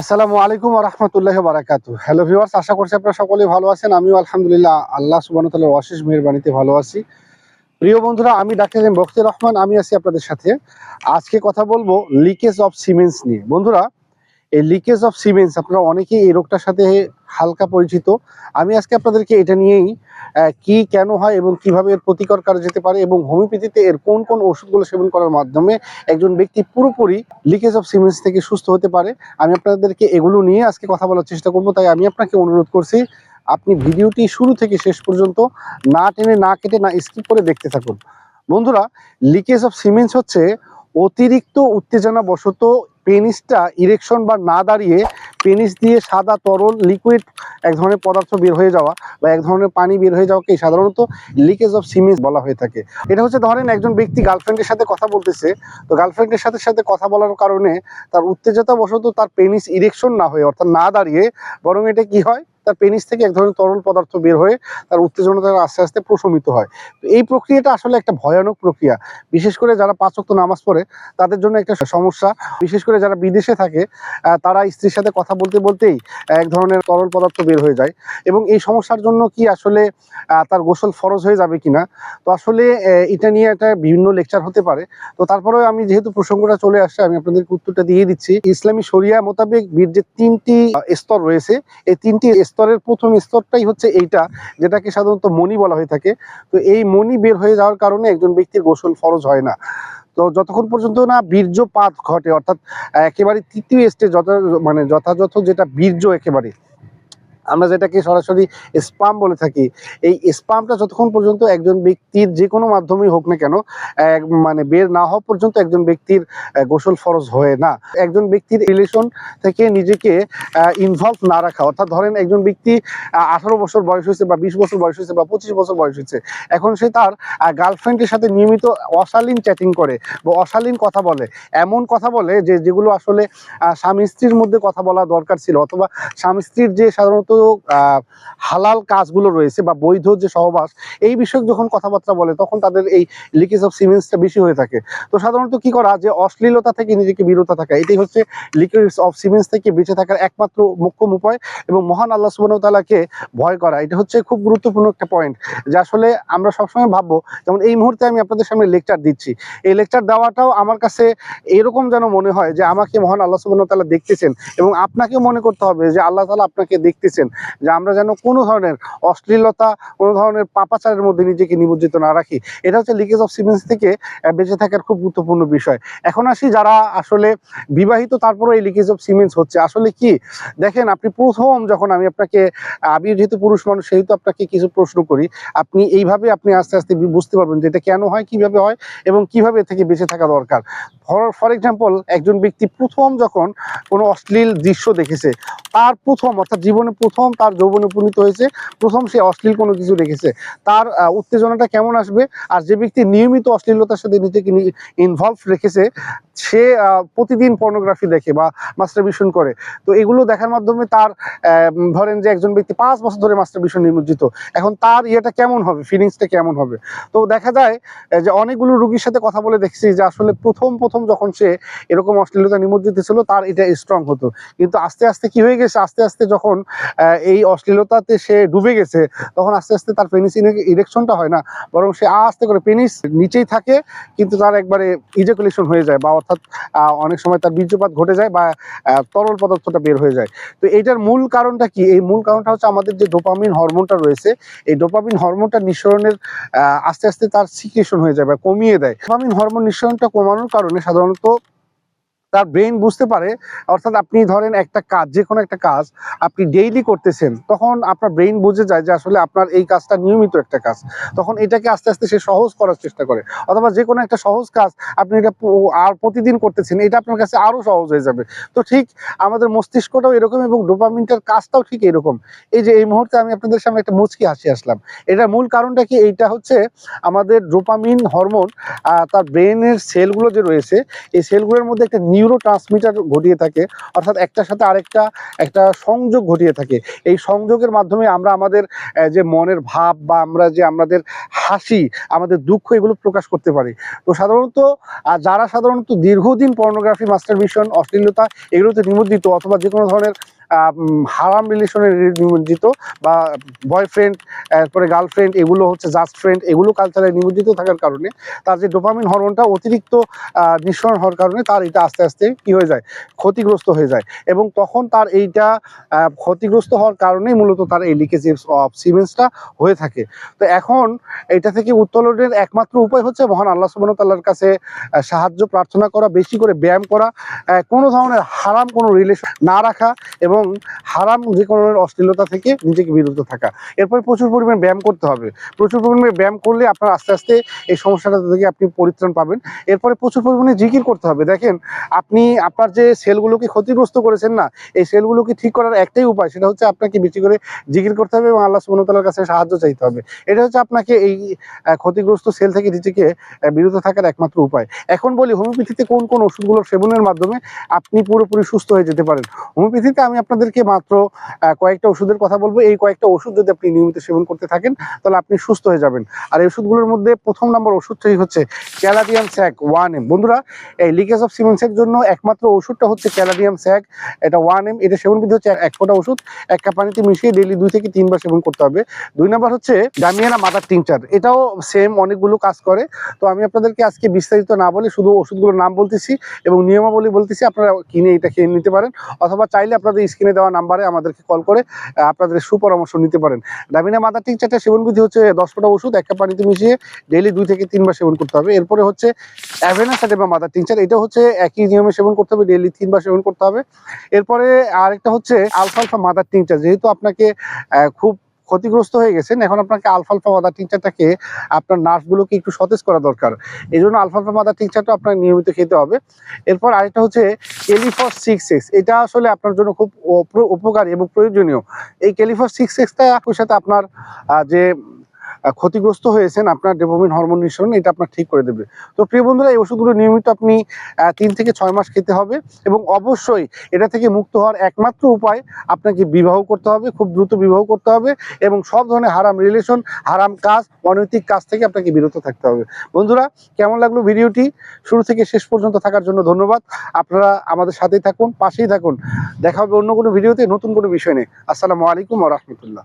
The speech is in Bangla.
আসসালামু আলাইকুম রহমতুল্লাহ বারাকাতু হ্যালো ভিউয়ার্স আশা করছি আপনারা সকলেই ভালো আছেন। আমিও আলহামদুলিল্লাহ আল্লাহ সুবান তাল্লাহর অশেষ মেহরবানিতে ভালো আছি। প্রিয় বন্ধুরা, আমি ডাক্তার এম রহমান, আমি আছি আপনাদের সাথে। আজকে কথা বলব লিকেজ অফ সিমেন্স নিয়ে। বন্ধুরা, এই লিকেজ অফ সিমেন্স আপনারা অনেকেই এই রোগটার সাথে হালকা পরিচিত। আমি আজকে আপনাদেরকে এটা নিয়েই কি, কেন হয় এবং কীভাবে এর প্রতিকার করা যেতে পারে এবং হোমিওপ্যাথিতে এর কোন কোন ওষুধগুলো সেবন করার মাধ্যমে একজন ব্যক্তি পুরোপুরি লিকেজ অফ সিমেন্টস থেকে সুস্থ হতে পারে, আমি আপনাদেরকে এগুলো নিয়ে আজকে কথা বলার চেষ্টা করব। তাই আমি আপনাকে অনুরোধ করছি, আপনি ভিডিওটি শুরু থেকে শেষ পর্যন্ত না টেনে, না কেটে, না স্কিপ করে দেখতে থাকুন। বন্ধুরা লিকেজ অফ সিমেন্টস হচ্ছে অতিরিক্ত উত্তেজনা বশত পেনিসটা ইরেকশন বা না দাঁড়িয়ে পেনিস দিয়ে সাদা তরল লিকুইড এক ধরনের পদার্থ বের হয়ে যাওয়া বা এক ধরনের পানি বের হয়ে যাওয়াকে সাধারণত লিকেজ অফ সিমেন্স বলা হয়ে থাকে। এটা হচ্ছে ধরেন একজন ব্যক্তি গার্লফ্রেন্ডের সাথে কথা বলতেছে, তো গার্লফ্রেন্ডের সাথে সাথে কথা বলার কারণে তার উত্তেজতা বশত তার পেনিস ইরেকশন না হয়ে অর্থাৎ না দাঁড়িয়ে বরং এটা কি হয়? তার পেনিস থেকে এক ধরনের তরল পদার্থ বের হয়ে তার উত্তেজনাটা আস্তে আস্তে প্রশমিত হয়। এই প্রক্রিয়াটা আসলে একটা ভয়ানক প্রক্রিয়া। বিশেষ করে যারা পাঁচ ওয়াক্ত নামাজ পড়ে, তাদের জন্য একটা সমস্যা। বিশেষ করে যারা বিদেশে থাকে তারা স্ত্রীর সাথে কথা বলতে বলতেই এক ধরনের তরল পদার্থ বের হয়ে যায়। এবং এই সমস্যার জন্য কি আসলে তার গোসল ফরজ হয়ে যাবে কিনা? তো আসলে এটা নিয়ে একটা বিভিন্ন লেকচার হতে পারে। তো তারপরে আমি যেহেতু প্রসঙ্গটা চলে আসছে, আমি আপনাদেরকে উত্তরটা দিয়ে দিচ্ছি। ইসলামী শরিয়া মোতাবেক বীর্যের তিনটি স্তর রয়েছে। এই তিনটি স্তরের প্রথম স্তরটাই হচ্ছে এইটা, যেটাকে সাধারণত মনি বলা হয়ে থাকে। তো এই মনি বের হয়ে যাওয়ার কারণে একজন ব্যক্তির গোসল ফরজ হয় না। তো যতক্ষণ পর্যন্ত না বীর্যপাত ঘটে, অর্থাৎ একেবারে তৃতীয় স্টেজ মানে যথাযথ যেটা বীর্য একেবারে আমরা যেটাকে সরাসরি স্পাম বলে থাকি, এই স্পামটা যতক্ষণ পর্যন্ত একজন ব্যক্তির যে কোনো মাধ্যমেই হোক না কেন মানে বের না হওয়া পর্যন্ত একজন ব্যক্তির গোসল ফরজ হয় না। একজন ব্যক্তির রিলেশন থেকে নিজেকে ইনভলভ না রাখা, অর্থাৎ ধরেন একজন ব্যক্তি আঠারো বছর বয়স হয়েছে বা বিশ বছর বয়স হয়েছে বা পঁচিশ বছর বয়স হয়েছে, এখন সে তার গার্লফ্রেন্ডের সাথে নিয়মিত অশালীন চ্যাটিং করে বা অশালীন কথা বলে। এমন কথা বলে যে, যেগুলো আসলে স্বামী স্ত্রীর মধ্যে কথা বলা দরকার ছিল, অথবা স্বামী স্ত্রীর যে সাধারণত হালাল কাজগুলো রয়েছে বা বৈধ যে সহবাস, এই বিষয়ে যখন কথাবার্তা বলে, তখন তাদের এই লিকেজ অফ সিমেন্সটা বেশি হয়ে থাকে। তো সাধারণত কি করা যে অশ্লীলতা থেকে নিজেকে বিরত থাকা, এটাই হচ্ছে লিকেজ অফ সিমেন্স থেকে বেঁচে থাকার একমাত্র মোক্ষম উপায় এবং মহান আল্লাহ সুবাহ তালাকে ভয় করা, এটা হচ্ছে খুব গুরুত্বপূর্ণ একটা পয়েন্ট যে আসলে আমরা সবসময় ভাববো, যেমন এই মুহূর্তে আমি আপনাদের সামনে লেকচার দিচ্ছি, এই লেকচার দেওয়াটাও আমার কাছে এরকম যেন মনে হয় যে আমাকে মহান আল্লাহ সুবাহ তালা দেখতেছেন এবং আপনাকেও মনে করতে হবে যে আল্লাহ তালা আপনাকে দেখতেছেন। যে আমরা যেন কোনো ধরনের অশ্লীলতা, কোনো ধরনের পাপাচারের মধ্যে নিজেকে নিমজ্জিত না রাখি। এটা হচ্ছে লিকেজ অফ সিমেন্স থেকে বেঁচে থাকার খুব গুরুত্বপূর্ণ বিষয়। এখন আসি যারা আসলে বিবাহিত তারপরে এই লিকেজ অফ সিমেন্স হচ্ছে। আসলে কি? দেখেন, আপনি প্রথম যখন আমি আপনাকে, আমি যেহেতু পুরুষ মানুষ, সেহেতু আপনাকে কিছু প্রশ্ন করি, আপনি এইভাবে আপনি আস্তে আস্তে বুঝতে পারবেন যে এটা কেন হয়, কীভাবে হয় এবং কীভাবে থেকে বেঁচে থাকা দরকার। ফর ফর এক্সাম্পল একজন ব্যক্তি প্রথম যখন কোনো অশ্লীল দৃশ্য দেখেছে, তার প্রথম অর্থাৎ জীবনে প্রথম তার যৌবনে উপনীত হয়েছে, প্রথম সে অশ্লীল কোনো কিছু দেখেছে। তার উত্তেজনাটা কেমন আসবে? আর যে ব্যক্তি নিয়মিত অশ্লীলতার সাথে নিজেকে ইনভলভ রেখেছে সে প্রতিদিন পর্নোগ্রাফি দেখে বা মাস্টারবিশন করে। তো এগুলো দেখার মাধ্যমে তার ধরেন যে একজন ব্যক্তি পাঁচ বছর ধরে মাস্টারবিশন নিমজ্জিত, এখন তার ইয়েটা কেমন হবে? ফিলিংসটা কেমন হবে? তো দেখা যায় যে অনেকগুলো রুগীর সাথে কথা বলে দেখছি যে আসলে প্রথম প্রথম যখন সে এরকম অশ্লীলতা নিমজ্জিত ছিল, তার এটা স্ট্রং হতো। কিন্তু আস্তে আস্তে কি হয়ে গেছে? আস্তে আস্তে যখন এই অশ্লীলতাতে সে ডুবে গেছে, তখন আস্তে আস্তে তার পেনিস ইরেকশনটা হয় না। বরং সে আস্তে করে পেনিস নিচেই থাকে, কিন্তু তার একবারে ইজেকুলেশন হয়ে যায় বা অর্থাৎ অনেক সময় তার বীর্যপাত ঘটে যায় বা তরল পদার্থটা বের হয়ে যায়। তো এইটার মূল কারণটা কি? এই মূল কারণটা হচ্ছে আমাদের যে ডোপামিন হরমোনটা রয়েছে, এই ডোপামিন হরমোনটা নিঃসরণের আস্তে আস্তে তার সিক্রেশন হয়ে যায় বা কমিয়ে দেয়। ডোপামিন হরমোন নিঃসরণটা কমানোর কারণে সাধারণত তার ব্রেন বুঝতে পারে, অর্থাৎ আপনি ধরেন একটা কাজ যে কোনো একটা কাজ আপনি ডেইলি করতেছেন, তখন আপনার ব্রেন বুঝে যায় যে আসলে আপনার এই কাজটা নিয়মিত একটা কাজ। তখন এটাকে আস্তে আস্তে সে সহজ করার চেষ্টা করে। অথবা যে কোনো একটা সহজ কাজ আপনি এটা আর প্রতিদিন করতেছেন, এটা আপনার কাছে আরও সহজ হয়ে যাবে। তো ঠিক আমাদের মস্তিষ্কটাও এরকম এবং ডোপামিনটার কাজটাও ঠিক এরকম। এই যে এই মুহূর্তে আমি আপনাদের সামনে একটা মুচকি হাসি আসলাম। এটার মূল কারণটা কি? এইটা হচ্ছে আমাদের ডোপামিন হরমোন তার ব্রেনের সেলগুলো যে রয়েছে, এই সেলগুলোর মধ্যে একটা নিউরো ট্রান্সমিটার ঘটিয়ে থাকে, অর্থাৎ একটার সাথে আরেকটা, একটা সংযোগ ঘটিয়ে থাকে। এই সংযোগের মাধ্যমে আমরা আমাদের যে মনের ভাব বা আমরা যে আমাদের হাসি, আমাদের দুঃখ এগুলো প্রকাশ করতে পারি। তো সাধারণত যারা সাধারণত দীর্ঘদিন পর্নোগ্রাফি মাস্টার মিশন অশ্লীলতা এগুলোতে নিমজ্জিত অথবা যে কোনো ধরনের হারাম রিলেশনে নিমজ্জিত বা বয়ফ্রেন্ড তারপরে গার্লফ্রেন্ড এগুলো হচ্ছে জাস্ট ফ্রেন্ড এগুলো কালচারে নিমজ্জিত থাকার কারণে তার যে ডোপামিন হরমোনটা অতিরিক্ত নিঃসরণ হওয়ার কারণে তার এটা আস্তে আস্তে কি হয়ে যায়? ক্ষতিগ্রস্ত হয়ে যায়। এবং তখন তার এইটা ক্ষতিগ্রস্ত হওয়ার কারণেই মূলত তার এই লিকেজ অফ সিমেন্সটা হয়ে থাকে। তো এখন এটা থেকে উত্তোলনের একমাত্র উপায় হচ্ছে মহান আল্লাহ তাআলার কাছে সাহায্য প্রার্থনা করা, বেশি করে ব্যায়াম করা কোনো ধরনের হারাম কোনো রিলেশন না রাখা এবং হারাম যে কোনো অশ্লীলতা থেকে নিজেকে বিরত থাকা। এরপরে প্রচুর পরিমাণ ব্যায়াম করতে হবে। প্রচুর পরিমাণে ব্যায়াম করলে আপনার আস্তে আস্তে এই সমস্যাটা থেকে আপনি পরিত্রাণ পাবেন। এরপরে প্রচুর পরিমাণে জিকির করতে হবে। দেখেন, আপনি, আপনার যে সেলগুলোকে ক্ষতিগ্রস্ত করেছেন না, এই সেলগুলোকে ঠিক করার একটাই উপায় সেটা হচ্ছে আপনাকে বেশি করে জিকির করতে হবে এবং আল্লাহ ওয়া কাছে সাহায্য চাইতে হবে। এটা হচ্ছে আপনাকে এই ক্ষতিগ্রস্ত সেল থেকে নিজেকে বিরত থাকার একমাত্র উপায়। এখন বলি, হোমিওপ্যাথিতে কোন কোন ওষুধগুলো সেবনের মাধ্যমে আপনি পুরোপুরি সুস্থ হয়ে যেতে পারেন। হোমিওপ্যাথিতে আমি আপনাদেরকে মাত্র কয়েকটা ওষুধের কথা বলব। এই কয়েকটা ওষুধ যদি আপনি নিয়মিত সেবন করতে থাকেন, তাহলে আপনি সুস্থ হয়ে যাবেন। আর এই ওষুধগুলোর মধ্যে প্রথম নম্বর ওষুধটাই হচ্ছে ক্যালাডিয়াম স্যাক ওয়ান এম। বন্ধুরা, এই লিকেজ অফ সিমেন্সের জন্য একমাত্র ওষুধটা হচ্ছে ক্যালাডিয়াম স্যাক এটা ওয়ান এম, এটা সেবন বিধি হচ্ছে এক- ফোঁটা ওষুধ, এক কাপ পানিতে মিশিয়ে ডেইলি দুই থেকে তিনবার সেবন করতে হবে। দুই নম্বর হচ্ছে ডামিয়ানা মাদার টিংচার এটাও সেম অনেকগুলো কাজ করে। তো আমি আপনাদেরকে আজকে বিস্তারিত না বলে শুধু ওষুধগুলোর নাম বলতেছি এবং নিয়মাবলী বলতেছি। আপনারা কিনে এটা খেয়ে নিতে পারেন। অথবা চাইলে আপনাদের স্ক্রিনে দেওয়া নাম্বারে আমাদেরকে কল করে আপনাদের সুপরামর্শ নিতে পারেন। ডামিনা মাদার টিংচারটা সেবন বিধি হচ্ছে দশ ফোটা ওষুধ, একটা পানিতে মিশিয়ে ডেইলি দুই থেকে তিনবার সেবন করতে হবে। এরপরে হচ্ছে অ্যাভেনা সাথে বা মাদার টিংচার এটা হচ্ছে একই নিয়মে সেবন করতে হবে ডেলি তিনবার সেবন করতে হবে। এরপরে আরেকটা হচ্ছে আলফা আলফা মাদার টিংচার যেহেতু আপনাকে খুব ক্ষতিগ্রস্ত হয়ে গেছেন। এখন আপনাকে আলফালফা মাদার টিংচারটাকে আপনার নার্ভগুলোকে একটু সতেজ করা দরকার। এই জন্য আলফালফা মাদার টিংচারটা আপনাকে নিয়মিত খেতে হবে। এরপর আরেকটা হচ্ছে ক্যালিফস সিক্স এক্স এটা আসলে আপনার জন্য খুব উপকারী এবং প্রয়োজনীয়। এই ক্যালিফস সিক্স এক্সটা একই সাথে আপনার যে ক্ষতিগ্রস্ত হয়েছেন আপনার ডোপামিন হরমোন নিঃসরণ, এটা আপনার ঠিক করে দেবে। তো প্রিয় বন্ধুরা, এই ওষুধগুলো নিয়মিত আপনি তিন থেকে ছয় মাস খেতে হবে এবং অবশ্যই এটা থেকে মুক্ত হওয়ার একমাত্র উপায় আপনাকে বিবাহ করতে হবে, খুব দ্রুত বিবাহ করতে হবে এবং সব ধরনের হারাম রিলেশন হারাম কাজ, অনৈতিক কাজ থেকে আপনাকে বিরত থাকতে হবে। বন্ধুরা, কেমন লাগল ভিডিওটি? শুরু থেকে শেষ পর্যন্ত থাকার জন্য ধন্যবাদ। আপনারা আমাদের সাথেই থাকুন, পাশেই থাকুন। দেখা হবে অন্য কোনো ভিডিওতে নতুন কোনো বিষয় নেই আসসালামু আলাইকুম রহমতুল্লাহ।